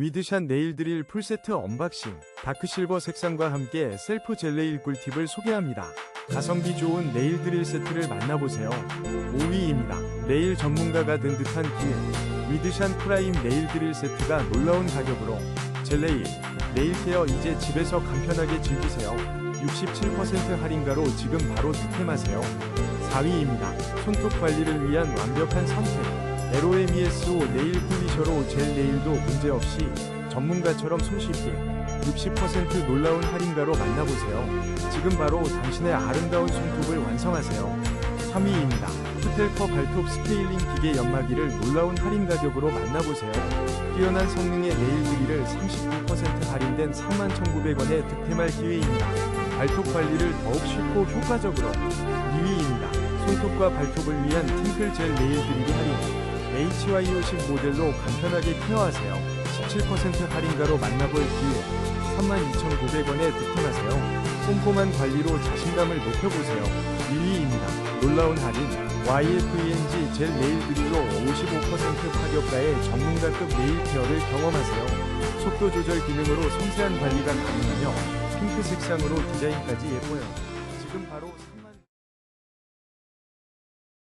위드샷 네일 드릴 풀세트 언박싱 다크실버 색상과 함께 셀프 젤레일 꿀팁을 소개합니다. 가성비 좋은 네일 드릴 세트를 만나보세요. 5위입니다. 네일 전문가가 든 듯한 기회 위드샷 프라임 네일 드릴 세트가 놀라운 가격으로 젤레일, 네일 케어 이제 집에서 간편하게 즐기세요. 67% 할인가로 지금 바로 득템하세요. 4위입니다. 손톱 관리를 위한 완벽한 선택. LOMESO 네일 폴리셔로 젤 네일도 문제없이 전문가처럼 손쉽게 60% 놀라운 할인가로 만나보세요. 지금 바로 당신의 아름다운 손톱을 완성하세요. 3위입니다. 스텔커 발톱 스케일링 기계 연마기를 놀라운 할인 가격으로 만나보세요. 뛰어난 성능의 네일 드릴을 39% 할인된 31,900원에 득템할 기회입니다. 발톱 관리를 더욱 쉽고 효과적으로 2위입니다. 손톱과 발톱을 위한 팅클 젤 네일 드릴이 할인 HY50 모델로 간편하게 케어하세요. 17% 할인가로 만나볼 기회 32,900원에 득템하세요. 꼼꼼한 관리로 자신감을 높여보세요. 1위입니다. 놀라운 할인 YFENG 젤 네일 드릴로 55% 파격가의 전문가급 네일 케어를 경험하세요. 속도 조절 기능으로 섬세한 관리가 가능하며 핑크 색상으로 디자인까지 예뻐요. 지금 바로